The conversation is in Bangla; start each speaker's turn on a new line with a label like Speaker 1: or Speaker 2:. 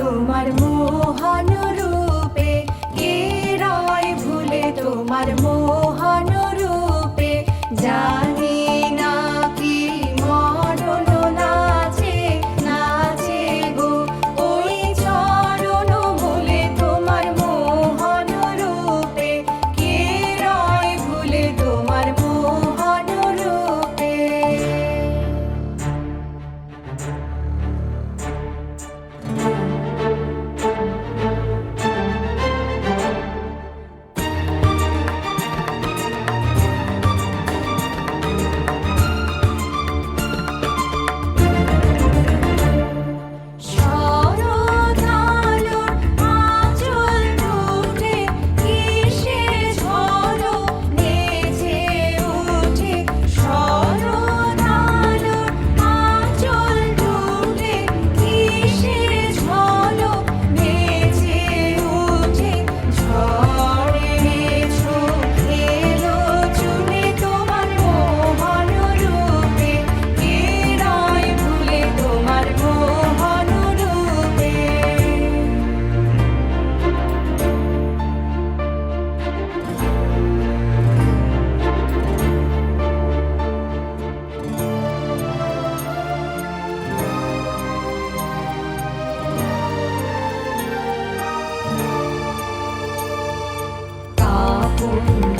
Speaker 1: তোমার মোহন রূপে কে রয় ভুলে তোমার মোহ Lord.